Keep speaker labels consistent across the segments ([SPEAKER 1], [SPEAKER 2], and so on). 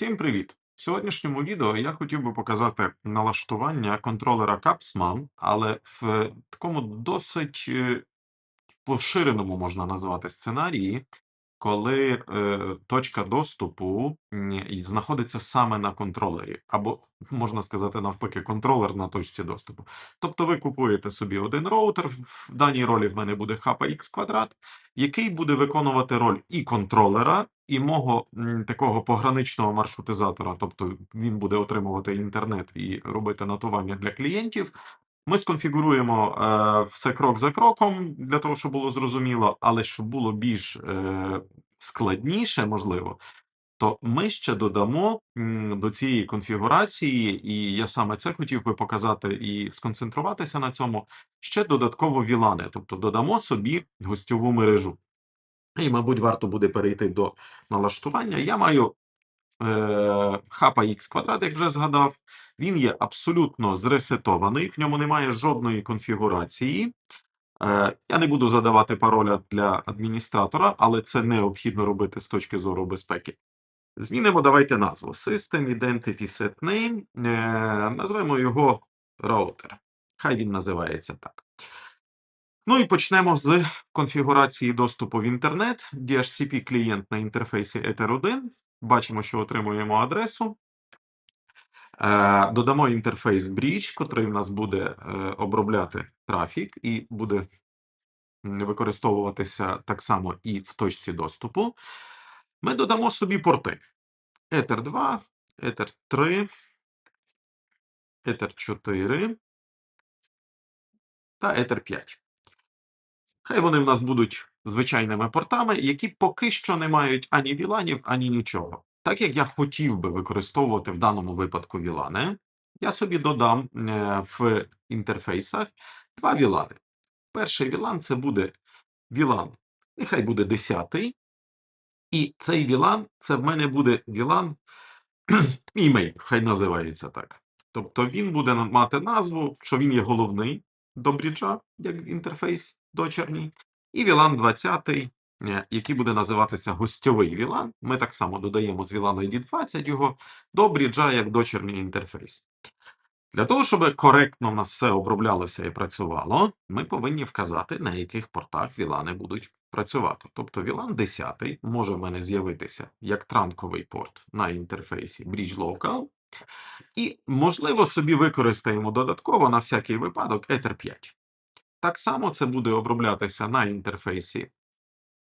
[SPEAKER 1] Всім привіт! В сьогоднішньому відео я хотів би показати налаштування контролера Capsman, але в такому досить е, поширеному можна назвати сценарії, коли е, точка доступу знаходиться саме на контролері, або можна сказати навпаки, контролер на точці доступу. Тобто ви купуєте собі один роутер, в даній ролі в мене буде HPX квадрат, який буде виконувати роль і контролера, і мого такого пограничного маршрутизатора, тобто він буде отримувати інтернет і робити нотування для клієнтів. Ми сконфігуруємо е, все крок за кроком для того, щоб було зрозуміло, але щоб було більш е, складніше, можливо, то ми ще додамо до цієї конфігурації, і я саме це хотів би показати і сконцентруватися на цьому, ще додатково вілани, тобто додамо собі гостьову мережу. І, мабуть, варто буде перейти до налаштування. Я маю е, хапа X квадрат, як вже згадав. Він є абсолютно зресетований, в ньому немає жодної конфігурації. Е, я не буду задавати пароля для адміністратора, але це необхідно робити з точки зору безпеки. Змінимо давайте назву System Identity Set Name. Е, назвемо його роутер. Хай він називається так. Ну і почнемо з конфігурації доступу в інтернет. DHCP клієнт на інтерфейсі Ether 1. Бачимо, що отримуємо адресу. Е, Додамо інтерфейс Bridge, котрий в нас буде е, обробляти трафік і буде використовуватися так само і в точці доступу. Ми додамо собі порти. Ether 2, Ether 3, Ether 4 та Ether 5. Хай вони в нас будуть звичайними портами, які поки що не мають ані віланів, ані нічого. Так як я хотів би використовувати в даному випадку вілани, я собі додам е, в інтерфейсах два вілани. Перший вілан це буде вілан, нехай буде 10. І цей вілан це в мене буде вілан імей, хай називається так. Тобто він буде мати назву, що він є головний до бріджа, як інтерфейс дочерній, і VLAN 20, е, який буде називатися гостьовий VLAN. Ми так само додаємо з VLAN ID 20 його до бріджа як дочерній інтерфейс. Для того, щоб коректно в нас все оброблялося і працювало, ми повинні вказати, на яких портах VLAN будуть працювати. Тобто VLAN 10 може в мене з'явитися як транковий порт на інтерфейсі Bridge Local, і, можливо, собі використаємо додатково на всякий випадок Ether 5. Так само це буде оброблятися на інтерфейсі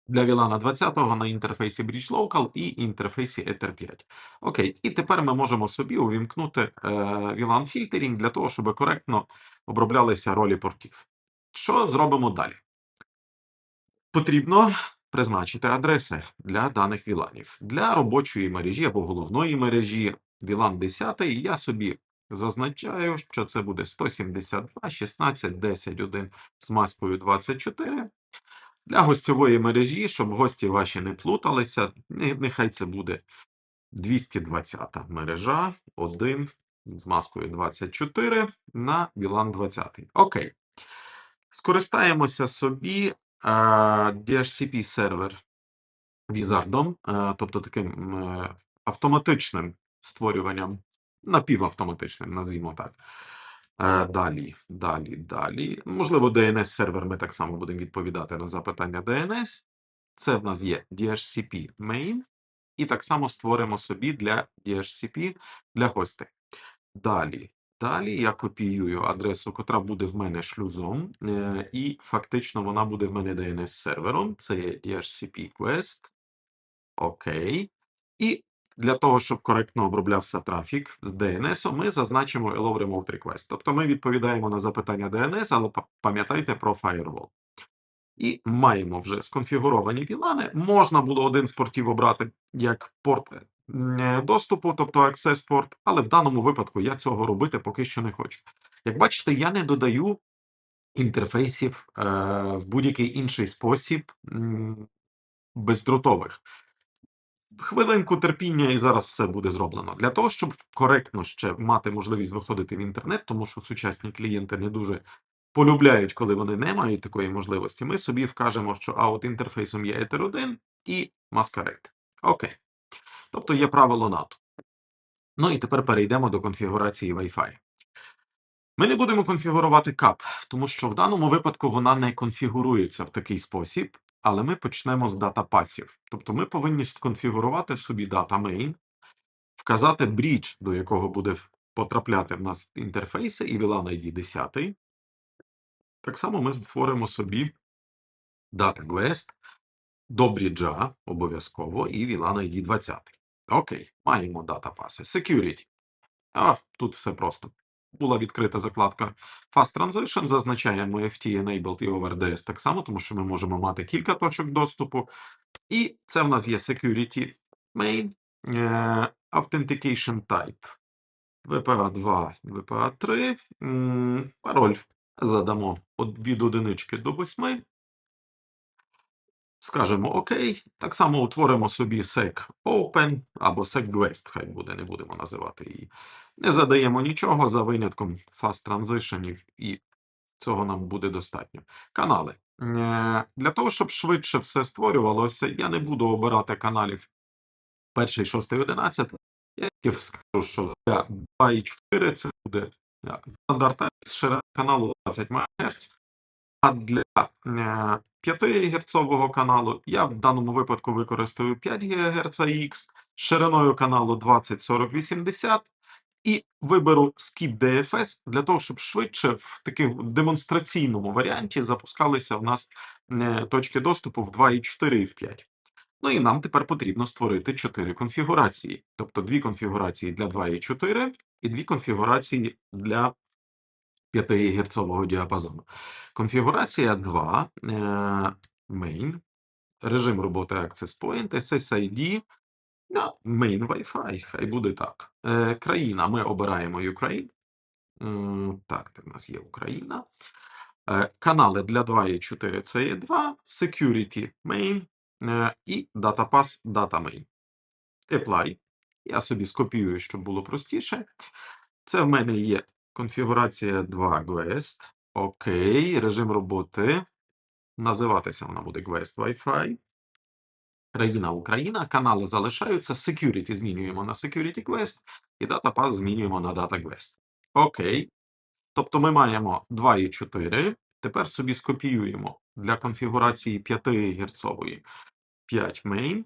[SPEAKER 1] для VLAN 20 на інтерфейсі Bridge і інтерфейсі Ether 5. Окей, і тепер ми можемо собі увімкнути е, VLAN фільтерінг для того, щоб коректно оброблялися ролі портів. Що зробимо далі? Потрібно призначити адреси для даних VLANів. Для робочої мережі або головної мережі VLAN 10 я собі зазначаю, що це буде 172, 16, 10, 1 з маскою 24. Для гостьової мережі, щоб гості ваші не плуталися, нехай це буде 220 мережа 1 з маскою 24 на VLAN 20. Окей. Скористаємося собі е, DHCP сервер візардом, е, тобто таким е, автоматичним створюванням, напівавтоматичним, назвімо так. Е, Далі, далі, далі. Можливо, DNS сервер ми так само будемо відповідати на запитання DNS. Це в нас є DHCP main, і так само створимо собі для DHCP для гостей. Далі, далі я копіюю адресу, котра буде в мене шлюзом, е, і фактично вона буде в мене DNS сервером. Це є DHCP Quest. Окей. І для того, щоб коректно оброблявся трафік з DNS, ми зазначимо Allow Remote Request. Тобто ми відповідаємо на запитання DNS, але пам'ятайте про Firewall. І маємо вже сконфігуровані VLAN. Можна було один з портів обрати як порт е, доступу, тобто Access порт, але в даному випадку я цього робити поки що не хочу. Як бачите, я не додаю інтерфейсів е, в будь-який інший спосіб бездротових. Хвилинку терпіння, і зараз все буде зроблено. Для того, щоб коректно ще мати можливість виходити в інтернет, тому що сучасні клієнти не дуже полюбляють, коли вони не мають такої можливості, ми собі вкажемо, що аут інтерфейсом є Ether 1 і Masquerade. Окей. Тобто є правило НАТО. Ну і тепер перейдемо до конфігурації Wi-Fi. Ми не будемо конфігурувати кап, тому що в даному випадку вона не конфігурується в такий спосіб, але ми почнемо з датапасів. Тобто ми повинні сконфігурувати собі дата main, вказати брідж, до якого буде потрапляти в нас інтерфейси, і VLAN ID 10. Так само ми створимо собі Data Quest до бріджа обов'язково і VLAN ID 20. Окей, маємо датапаси. Security. А, тут все просто. Була відкрита закладка Fast Transition, зазначаємо FT Enabled і OverDS так само, тому що ми можемо мати кілька точок доступу. І це в нас є Security Main, е, Authentication Type. VPA 2, VPA 3. Пароль задамо від одинички до 8. Скажемо ОК. Так само утворимо собі sec open або sec guest, хай буде, не будемо називати її. Не задаємо нічого за винятком fast transition і цього нам буде достатньо. Канали. Е, Для того, щоб швидше все створювалося, я не буду обирати каналів перший, шостий, 11. Я тільки скажу, що для 2 і 4 це буде е, стандарт ширина каналу 20 МГц. А для е, 5 герцового каналу я в даному випадку використаю 5 ГГц X шириною каналу 20 40 80 і виберу Skip DFS для того, щоб швидше в такому демонстраційному варіанті запускалися в нас е, точки доступу в 2.4 і в 5. Ну і нам тепер потрібно створити 4 конфігурації, тобто дві конфігурації для 2.4 і дві конфігурації для 5 герцового діапазону. Конфігурація 2 е, main, режим роботи Access Point, SSID, да, main Wi-Fi, хай буде так. Е, країна, ми обираємо Ukraine. Так, це в нас є Україна. Е, Канали для 2 і 4 це є 2, Security Main е, і Datapass Data Main. Apply. Я собі скопіюю, щоб було простіше. Це в мене є конфігурація 2 Guest. Окей, режим роботи. Називатися вона буде Guest Wi-Fi. Країна Україна. Канали залишаються. Security змінюємо на Security Quest і Datapass змінюємо на Data Quest. Окей. Тобто ми маємо 2 і 4. Тепер собі скопіюємо для конфігурації 5 герцової 5 main.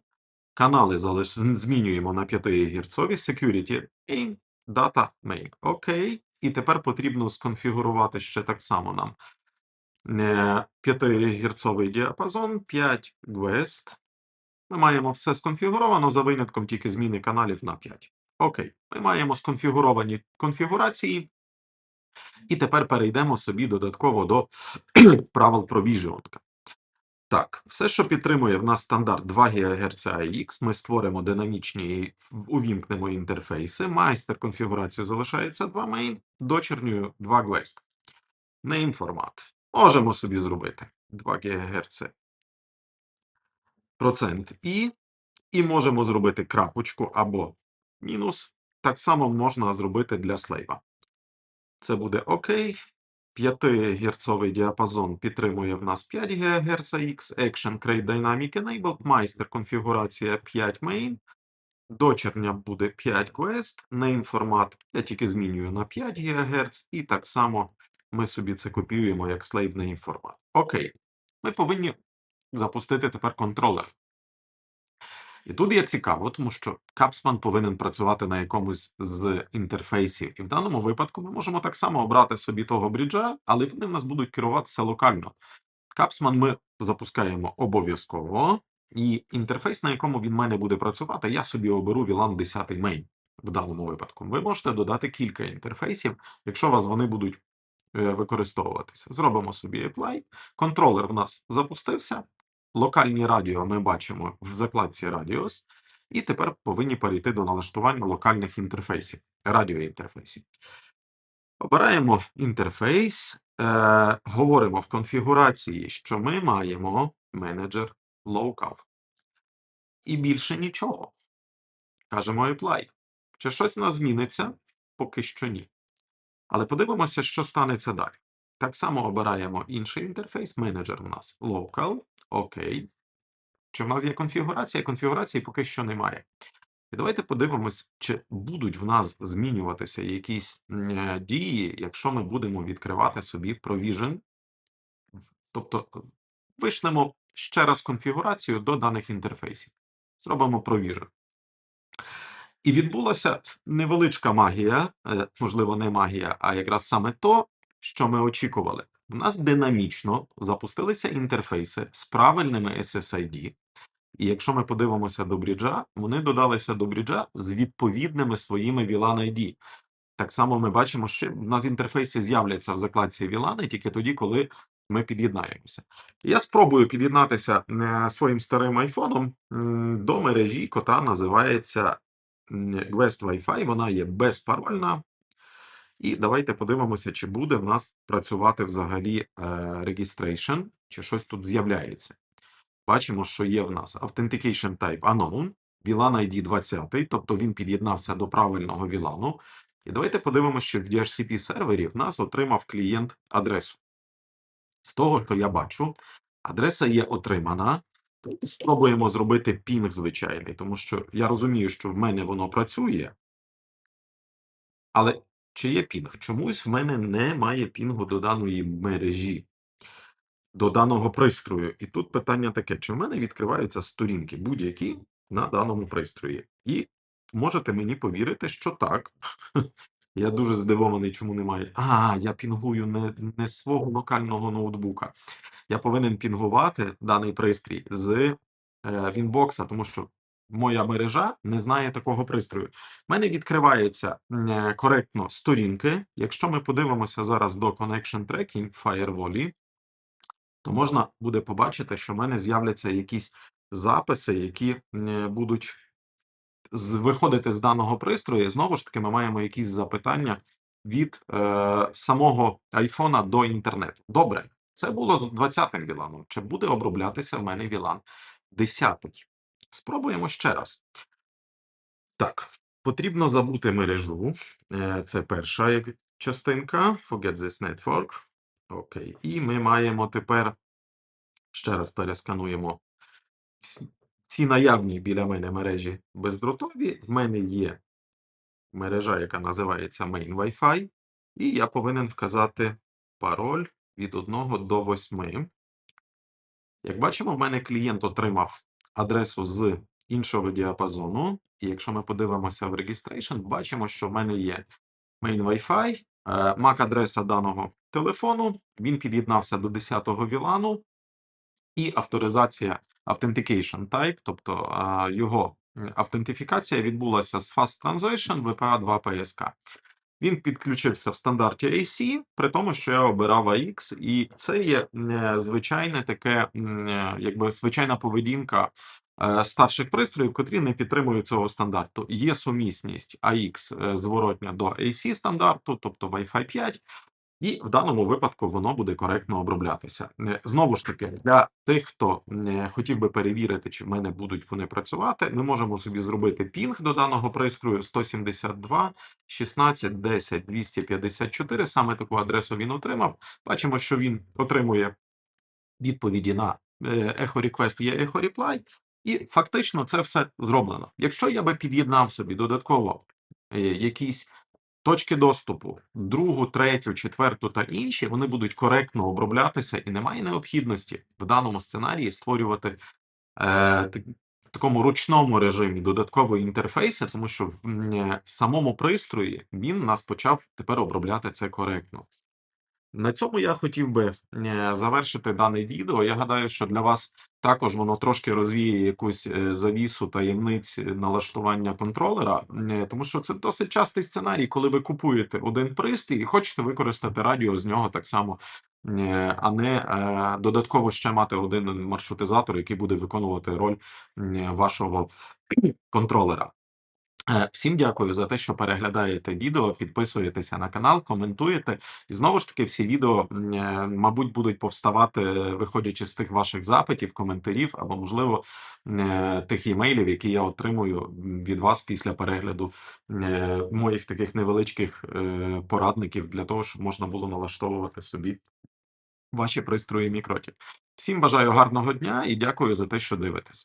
[SPEAKER 1] Канали залиш... змінюємо на 5 герцові Security main, Data main. Окей. І тепер потрібно сконфігурувати ще так само нам 5 герцовий діапазон, 5 Guest. Ми маємо все сконфігуровано за винятком тільки зміни каналів на 5. Окей. Ми маємо сконфігуровані конфігурації. І тепер перейдемо собі додатково до правил провіжуванка. Так, все, що підтримує в нас стандарт 2 ГГц AX, ми створимо динамічні увімкнемо інтерфейси. Майстер конфігурацію залишається 2 main, дочерньою 2 Guest. Name формат. Можемо собі зробити 2 ГГц процент і, і можемо зробити крапочку або мінус. Так само можна зробити для слейва. Це буде ОК. 5 герцовий діапазон підтримує в нас 5 ГГц X, Action Crate Dynamic Enabled, майстер конфігурація 5 main, дочерня буде 5 Quest, name формат я тільки змінюю на 5 ГГц, і так само ми собі це копіюємо як slave name формат. Окей, ми повинні запустити тепер контролер. І тут є цікаво, тому що Capsman повинен працювати на якомусь з інтерфейсів. І в даному випадку ми можемо так само обрати собі того бріджа, але вони в нас будуть керуватися локально. Capsman ми запускаємо обов'язково, і інтерфейс, на якому він мене буде працювати, я собі оберу VLAN 10 main в даному випадку. Ви можете додати кілька інтерфейсів, якщо вас вони будуть е, використовуватися. Зробимо собі apply. Контролер в нас запустився. Локальні радіо ми бачимо в закладці Radios, і тепер повинні перейти до налаштування локальних інтерфейсів, радіоінтерфейсів. Обираємо інтерфейс, е, говоримо в конфігурації, що ми маємо менеджер Local. І більше нічого. Кажемо Apply. Чи щось в нас зміниться? Поки що ні. Але подивимося, що станеться далі. Так само обираємо інший інтерфейс, менеджер у нас Local. Окей. Чи в нас є конфігурація? Конфігурації поки що немає. І давайте подивимось, чи будуть в нас змінюватися якісь е, дії, якщо ми будемо відкривати собі Provision. Тобто е, вишнемо ще раз конфігурацію до даних інтерфейсів. Зробимо Provision. І відбулася невеличка магія, е, можливо, не магія, а якраз саме то, що ми очікували. У нас динамічно запустилися інтерфейси з правильними SSID. І якщо ми подивимося до бріджа, вони додалися до бріджа з відповідними своїми VLAN ID. Так само ми бачимо, що в нас інтерфейси з'являться в закладці VLAN тільки тоді, коли ми під'єднаємося. Я спробую під'єднатися е, своїм старим айфоном до мережі, котра називається Quest Wi-Fi. Вона є безпарольна. І давайте подивимося, чи буде в нас працювати взагалі е, registration, чи щось тут з'являється. Бачимо, що є в нас Authentication Type Unknown, VLAN ID 20, тобто він під'єднався до правильного VLAN. І давайте подивимося, що в DHCP сервері в нас отримав клієнт адресу. З того, що я бачу, адреса є отримана. Спробуємо зробити пінг звичайний, тому що я розумію, що в мене воно працює. Але чи є пінг? Чомусь в мене немає пінгу до даної мережі, до даного пристрою. І тут питання таке: чи в мене відкриваються сторінки будь-які на даному пристрої? І можете мені повірити, що так. Я дуже здивований, чому немає. А, я пінгую не, не свого локального ноутбука. Я повинен пінгувати даний пристрій з е, Вінбокса, тому що моя мережа не знає такого пристрою. У мене відкриваються е, коректно сторінки. Якщо ми подивимося зараз до Connection Tracking Firewall, то можна буде побачити, що в мене з'являться якісь записи, які будуть виходити з даного пристрою. Знову ж таки, ми маємо якісь запитання від е, самого айфона до інтернету. Добре, це було з 20-м VLAN. Чи буде оброблятися в мене VLAN 10? Спробуємо ще раз. Так, потрібно забути мережу. Е, Це перша частинка. Forget this network. Окей. І ми маємо тепер ще раз перескануємо ці наявні біля мене мережі бездротові. В мене є мережа, яка називається Main Wi-Fi, і я повинен вказати пароль від 1 до 8. Як бачимо, в мене клієнт отримав адресу з іншого діапазону. І якщо ми подивимося в Registration, бачимо, що в мене є Main Wi-Fi, е, MAC-адреса даного телефону. Він під'єднався до 10-го VLAN, і авторизація Authentication Type, тобто його автентифікація відбулася з Fast Transition VPA 2 PSK. Він підключився в стандарті AC, при тому, що я обирав AX, і це є е, звичайне таке, е, якби звичайна поведінка е, старших пристроїв, котрі не підтримують цього стандарту. Є сумісність AX зворотня до AC стандарту, тобто Wi-Fi 5, і в даному випадку воно буде коректно оброблятися. Е, Знову ж таки, для тих, хто е, хотів би перевірити, чи в мене будуть вони працювати, ми можемо собі зробити пінг до даного пристрою 172 16 10 254. Саме таку адресу він отримав. Бачимо, що він отримує відповіді на е, Echo Request є Echo Reply, і фактично це все зроблено. Якщо я би під'єднав собі додатково якісь точки доступу, другу, третю, четверту та інші, вони будуть коректно оброблятися, і немає необхідності в даному сценарії створювати е, в такому ручному режимі додаткові інтерфейси, тому що в, в самому пристрої він нас почав тепер обробляти це коректно. На цьому я хотів би е, завершити дане відео. Я гадаю, що для вас також воно трошки розвіє якусь е, завісу таємниць налаштування контролера, е, тому що це досить частий сценарій, коли ви купуєте один пристрій і хочете використати радіо з нього так само, е, а не е, додатково ще мати один маршрутизатор, який буде виконувати роль вашого контролера. Е, Всім дякую за те, що переглядаєте відео, підписуєтеся на канал, коментуєте. І знову ж таки, всі відео, е, мабуть, будуть повставати, виходячи з тих ваших запитів, коментарів або, можливо, е, тих імейлів, які я отримую від вас після перегляду моїх таких невеличких порадників для того, щоб можна було налаштовувати собі ваші пристрої мікротів. Всім бажаю гарного дня і дякую за те, що дивитесь.